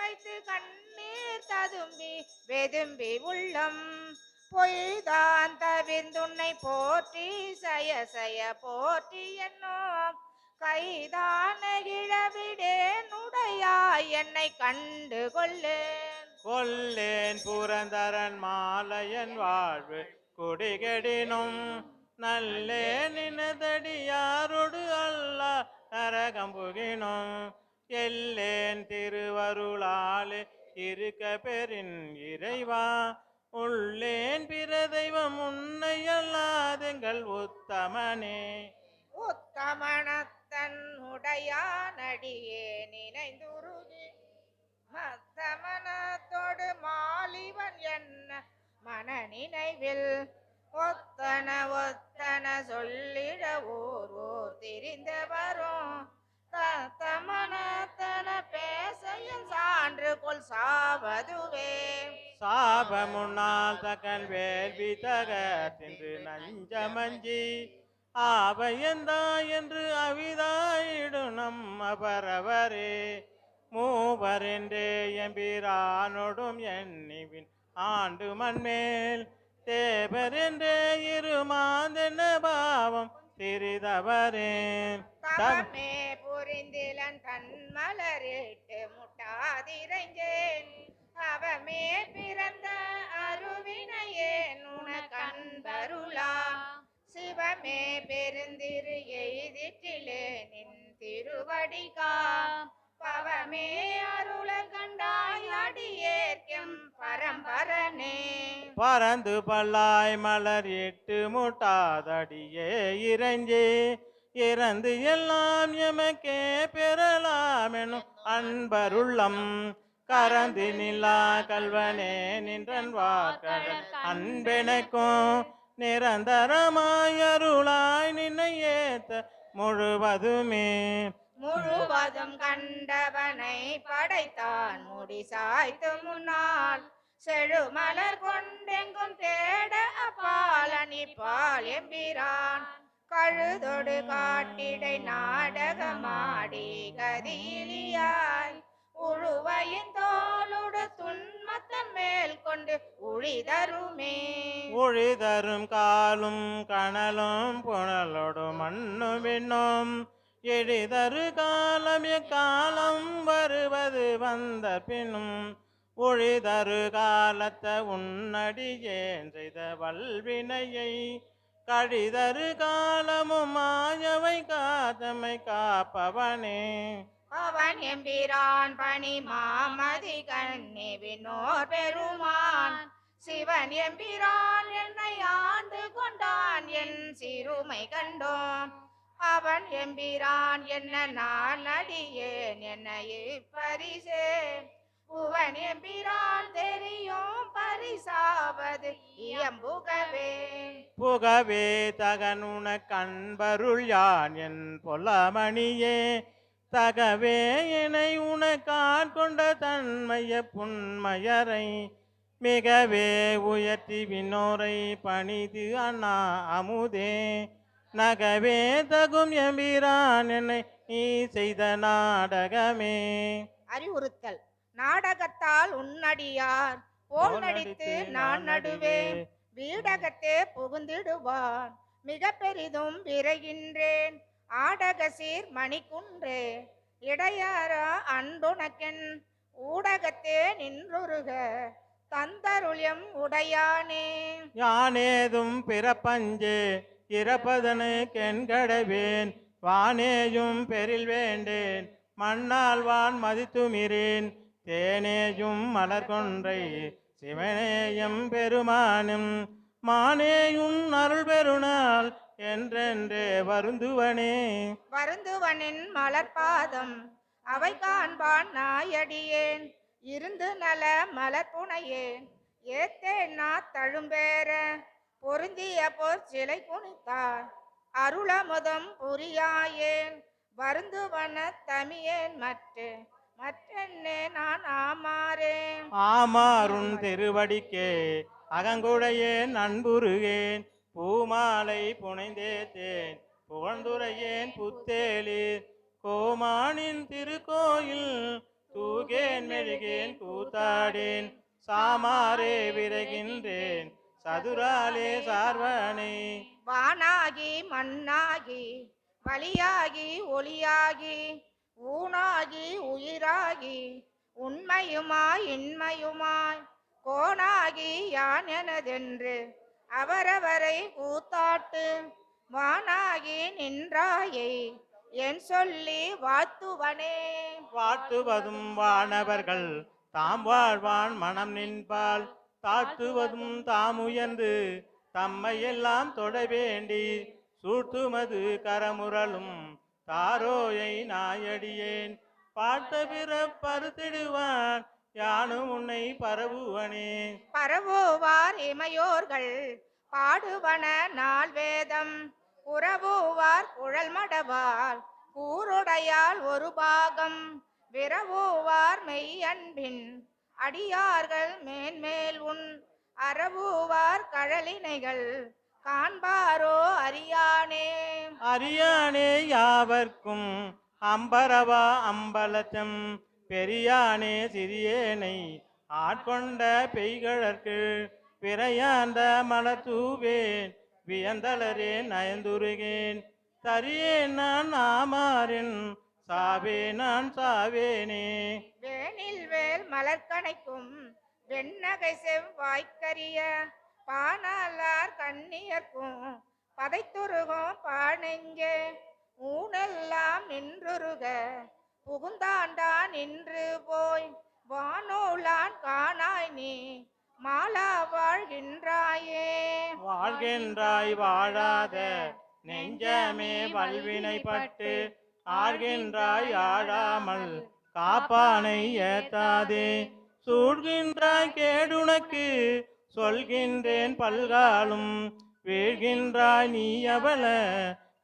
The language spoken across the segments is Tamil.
வைத்து கண்ணீர் ததும்பி வெதும்பி உள்ளம். பொய்தான் தவிர்ந்துன்னை போற்றி சய சய போற்றி என்னோ கைதான இழவிடேன் உடையாய் என்னை கண்டு கொள்ளேன் கொல்லேன் புரந்தரன் மாலையன் வாழ்வு குடிகடினும். நல்லே நினதடியாரோடு அல்ல நரகம் புகினும். எல்லேன் திருவருளாலே இருக்க பெறின் இறைவா. உள்ளேன் பிற தெய்வம் உன்னை அல்லாதெங்கள் உத்தமனே. உத்தமனத்தன் உடையானடியே நினைந்துருகி மத்தமனத்தோடு மாலிவன் என்ன மன நினைவில் ஒத்தன ஒத்தன சொல்லிட ஓர் ஓர் திரிந்த தமனத்தன பேசையும் சான்று கொள் சாவதுவே. சாபமுன்னால் தகன் வேள்வி தகத்தின்று நஞ்சமஞ்சி. ஆபயந்தா என்று அவிதாயிடும் நம் அபரவரே. மூவரென்றே எம்பிரானொடும் எண்ணிவின் ஆண்டு மண்மேல். தேவரென்றே இருமாந்தென்ன பாவம் சிறிதவரே தம் புரிந்திலன் தன் மலரிட்டு முட்டாதிரைஞ்சேன். அவமே பிறந்த அருவினையே நுண கண்பருளா சிவமே பெருந்திரு எய்திற்றிலே நின் திருவடிகா. பவமே அருள கண்டாய் அடியேற்கும் பரம்பரனே. பறந்து பல்லாய் மலர் எட்டு முட்டாதடியே இறைஞ்சே. இறந்து எல்லாம் எமக்கே பெறலாமெனும் அன்பருள்ளம். கரந்து நிலா கல்வனே நின்றன் வாக்கடல் அன்பெனக்கும். நிரந்தரமாயருளாய் நின்னையேத்த முழுவதுமே. முழுவதும் கண்டவனை படைத்தான் முடி சாய்த்து முன்னால் செழுமலர் கொண்டெங்கும் தேட அப்பாலனி பால் எம்பிரான். கழுதொடு காட்டிடை நாடகமாடி கதியிலியாய். உழுவையின் தோளுடு துன்மத்தம் மேல் கொண்டு உழிதருமே உழிதரும் காலும் கணலும் புனலோடு மண்ணும் விண்ணும் எழிதரு காலம் எக்காலம் வருவது வந்த பின்னும். ஒழிதரு காலத்த உன்னடியேன் செய்த வல்வினையை. கழிதரு காலமும் மாயவை காதமை காப்பவனே. அவன் எம்பிரான் பணி மாமதி கண்ணி வினோர் பெருமான். சிவன் எம்பிரான் என்னை ஆண்டு கொண்டான் என் சிறுமை கண்டோம். அவன் எம்பிரான் என்ன நான் அடியேன் என்னை பரிசே புவன் எம்பிரான் தெரியும் பரிசாவது இயம்புகவே. புகவே தகனுன கண்பருள் யான் என் பொலமணியே தகவே என்னை உனக்காட் கொண்ட தன்மைய புன்மையரை. மிகவே உயர்த்தி விண்ணோரை பணிது அண்ணா அமுதே. நகவே தகும் எம்பிரான் என்னை நீ செய்த நாடகமே. அறிவுறுத்தல். நாடகத்தால் உன்னடியார். போல் நடித்து நான் நடுவேன் வீடகத்தே புகுந்திடுவான். மிக பெரிதும் விரைகின்றேன். ஆடக சீர் மணிக்குன்றே. இடையாரா அன்புனக்கென் ஊடகத்தே நின்றுருக. தந்தருளியம் உடையானே. யானேதும் பிறப்பஞ்சே. இறப்பதனு கெண்கடவேன் வானேயும் பெரில் வேண்டேன். மண்ணால் வான் மதித்துமிரேன். தேனேயும் மலர் கொன்றை சிவனேயம் பெருமானும் மானேயும் அருள் பெருநாள் என்றென்றே வருந்துவனே. வருந்துவனின் மலர்பாதம் அவை காண்பான் நாயடியேன். இருந்து நல மலர்புனையேன் ஏத்தேன் நா தழும்பேற பொருந்திய போர் சிலை குனித்தார் அருளமுதம் புரியாயேன். வருந்துவன தமியேன் மற்ற. மற்றென்னே நான் ஆமாறேன்? ஆமாறுன் திருவடிக்கே அகங்குடையேன் அன்புருகேன் பூமாலை புனைந்தேத்தேன் புகழ்ந்துரையேன் புத்தேலிர் கோமானின் திருக்கோயில் தூகேன் மெழுகேன் கூத்தாடேன் சாமாரே விரைகின்றேன் சதுராலே சார்வனே வானாகி மண்ணாகி வழியாகி ஒளியாகி ஊனாகி உயிராகி உண்மையுமாய் இன்மையுமாய் கோணாகி யான் எனதென்று அவரவரை கூத்தாட்டு வானாகி நின்றாயை என் சொல்லி வாத்துவனே வாழ்த்துவதும் வானவர்கள் தாம் வாழ்வான் மனம் நின்பால் தாத்துவதும் தாம் உயர்ந்து தம்மை எல்லாம் தொட வேண்டி சூட்டுமது கரமுரலும் தாரோயை நாயடியேன். பார்த்த பிற பருத்திடுவான் யானும் உன்னை பரவுவனே. பரவுவார் இமையோர்கள் பாடுவன நாள் வேதம். உறவுவார் குழல் மடவார் கூருடையால் ஒரு பாகம். விரவுவார் மெய்யன்பின் அடியார்கள் மேன்மேல் உன். அறவுவார் கழலினைகள் காண்பாரோ அறியானே. அரியானே யாவர்க்கும் அம்பரவா அம்பலத்தம் பெரியானே சிறியேனை ஆட்கொண்ட பெய்கழற்கு பிறையாந்த மலத்தூவேன் வியந்தளரே நயந்துருகேன். தரியேன் நான் ஆமாறின் சாவே நான் சாவேனே. வேனில் வேல் மலர்கணைக்கும் வெண்ணகை செவ்வாய்க்கரிய பானாலார் கண்ணியர்க்கும் பதைத்துருகும் பானெங்கே? ஊனெல்லாம் நின்றுருக. புகுந்தாண்டா நின்று போய். வானோலான் காணாய் நீ. மாலா வாழ்கின்றாயே. வாழ்கின்றாய் வாழாத நெஞ்சமே வல்வினைப்பட்டு. ஆழ்கின்றாய் ஆழாமல் காப்பானை ஏத்தாதே. சூழ்கின்றாய் கேடுனக்கு சொல்கின்றேன் பல்காலும் வீழ்கின்றாய் நீ அவள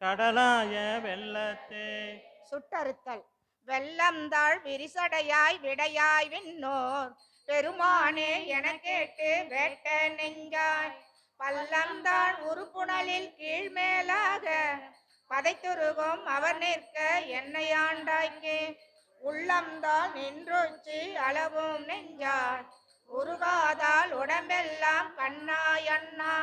கடலாய வெள்ளத்தே. சுட்டறுத்தல் வெள்ளம்தாள் விரிசடையாய் விடையாய் விண்ணோர் பெருமானே என கேட்டு வேட்ட நெஞ்சாய். பள்ளம்தாள் உருப்புணலில் கீழ்மேலாக பதைத்துருகும் அவர் நிற்க என்னை என்னையாண்டாய்க்கு உள்ளம்தான் நின்றொச்சி அளவும் நெஞ்சாய். உருகாதால் உடம்பெல்லாம் கண்ணாய் அண்ணா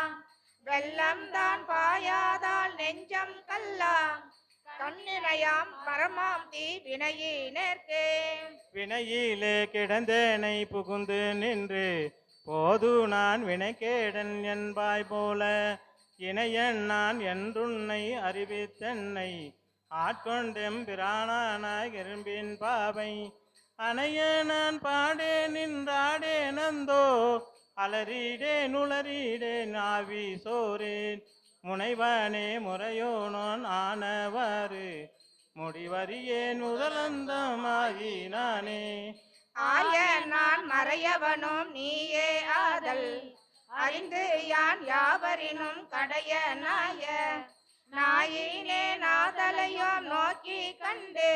வெள்ளம்தான் பாயாதால் நெஞ்சம் கல்லாம். கண்ணினையாம் பரமாம் தீ வினையினேற்கே வினையிலே கிடந்தேனை புகுந்து நின்று போது நான் வினைக்கேடன் என்பாய் போல. இணையன் நான் என்றுன்னை அறிவித்தென்னை ஆட்கொண்டெம் பிராணானாய் இரும்பின் பாவை. அணைய நான் பாடே நின்றாடே நந்தோ அலறிடே நுளறிடே நாவி சோரேன். முனைவனே முறையோனோன் ஆனவாறு முடிவறியேன் முதலந்தமாகி நானே ஆய நான் மறையவனும் நீயே ஆதல் அறிந்து யான் யாவரினும் கடைய நாய. நாயினே நாதலையும் நோக்கி கண்டு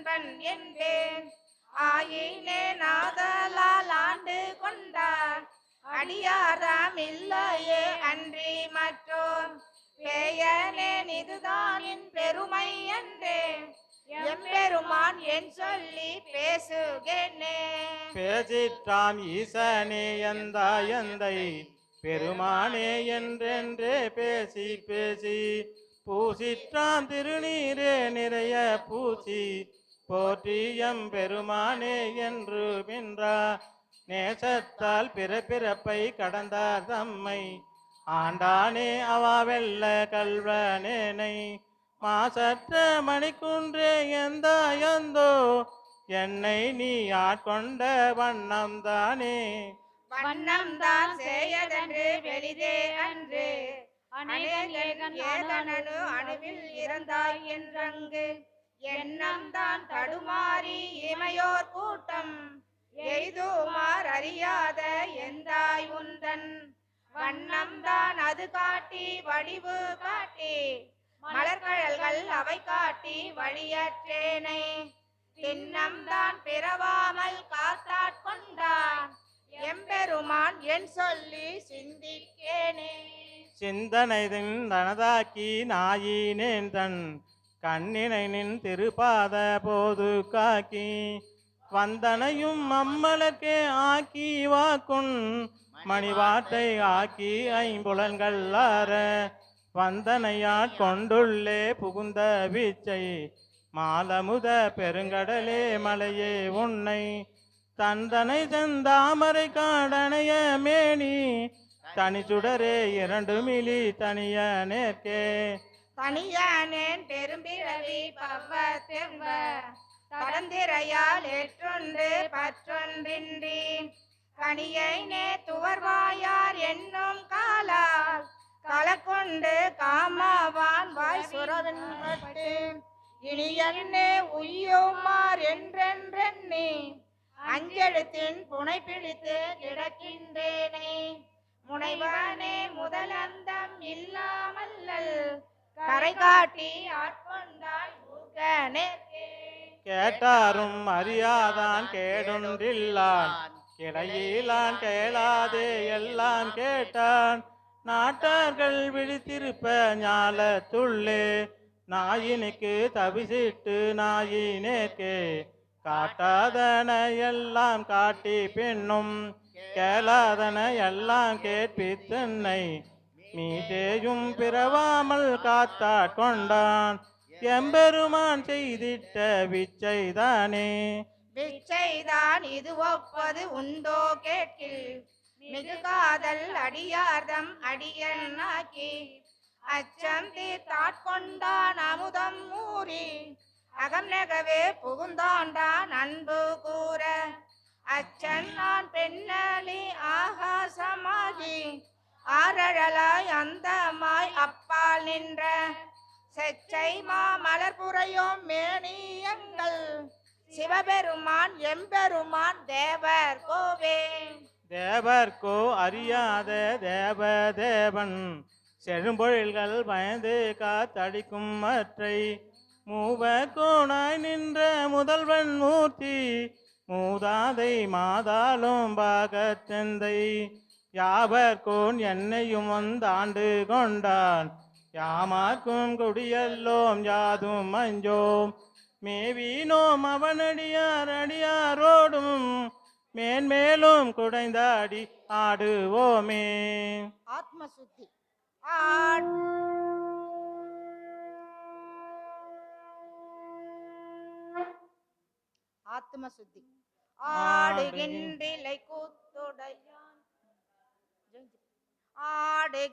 அன்பன் என்பேன் ஆயினே நாதலால் ஆண்டு கொண்டார். அடியாராம் இல்லையே அன்றி மற்றோர். பேயனேன் இதுதான் என் பெருமை என்றே. எம்பெருமான் என் சொல்லி பேசுகேனே. பேசிற்றாம் ஈசனே எந்த எந்தை? பெருமானே என்றென்றே பேசி பேசி. பூசிற்றாம் திருநீரே நிறைய பூசி. போற்றியம் பெருமானே என்று பின்றா நேசத்தால் பிறப்பிறப்பை கடந்தார் தம்மை. ஆண்டானே அவாவெல்ல கல்வனேனை மாசற்ற மணிக்குன்றே எந்த எந்தோ என்னை நீ ஆட்கொண்ட வண்ணம் தானே வண்ணம் தான் செய்யதன்று வெளிதே அன்று அணுவில் இறந்தாய் என்றங்கு. எண்ணம் தான் தடுமாறி இமையோர் கூட்டம். எய்துமார் அறியாத எந்தாய் உந்தன். வண்ணம் தான் அது காட்டி வடிவு காட்டி. மலர்கழல்கள் அவை காட்டி வழியற்றேனை. திண்ணம் தான் பிறவாமல் காத்தாட்கொண்டான் எம்பெருமான் என் சொல்லி சிந்திக்கேனே. சிந்தனை தனதாக்கி நாயினேன் தன் கண்ணினை நின் திருப்பாத போது காக்கி வந்தனையும் அம்மலர்க்கே ஆக்கி வாக்குன் மணிவாட்டை ஆக்கி ஐம்புலன்கள் ஆற வந்தனையாட் கொண்டுள்ளே புகுந்த வீச்சை மாலமுத பெருங்கடலே மலையே உன்னை தந்தனை செந்தாமரை காடனைய மேனி தனிச்சுடரே இரண்டு மிலி தனிய நேர்க்கே தனியானேன் பெரும்பிறவி பவ்வத்தெம்ப கடந்திரையால் ஏற்றொன்று பற்றொன்றின்றி கனியை நே துவர்வாயார் என்னும் காலால் கலக்கொண்டு காமாவான் வாய் சுரவின்பட்டு. இனி என்னே உய்யோமார் என்றென்றெண்ணி அஞ்செழுத்தின் புனை பிடித்து கிடக்கின்றேனே. முனைவானே முதலந்தம் இல்லா கரை காட்டி கேட்டாரும் அறியாதான் கேடுண்டில்லான் கிடையிலான் கேளாதே எல்லாம் கேட்டான். நாட்டார்கள் விழித்திருப்ப ஞாலத்துள்ளே நாயினுக்கு தவிசிட்டு நாயினேற்கே காட்டாதன எல்லாம் காட்டி பின்னும் கேளாதன எல்லாம் கேட்பித்தன்னை மீதேயும் பிறவாமல் காத்தாட் கொண்டான். எம்பெருமான் செய்திட்ட விச்சைதானே. விச்சைதான் இது ஒப்பது உண்டோ கேட்கில். மிகு காதல் அடியார்தம் அடியன்னாக்கி அச்சம் தீர்த்தாட்கொண்டான் அமுதம் மூறி. அகம் நெகவே புகுந்தாண்டான் அன்பு கூற. அச்சன் நான் பெண்ணலி ஆகாசமாகி. ஆரழலாய் அந்தமாய் அப்பால் நின்ற செச்சை மாமலர் மேனியங்கள். சிவபெருமான் எம்பெருமான் தேவர் கோவே. தேவர்க்கோ அறியாத தேவ தேவன் செழும்பொழில்கள் பயந்து காத்தடிக்கும் மற்றை மூவ கோணாய் நின்ற முதல்வன் மூர்த்தி மூதாதை மாதாலும் பாகச்சந்தை யாவர்கோன் என்னையும் வந்தாண்டு கொண்டான்? யாமார்க்கும் கொடியல்லோம் யாதும் அஞ்சோம் மேவீனோம் அவனடியார் அடியாரோடும். மேன்மேலும் குடைந்தாடி ஆடுவோமே. ஆத்ம சுத்தி ஆட் ஆத்ம சுத்தி ஆடுகின்றிலை கூத்துடையான் ਆੜੇ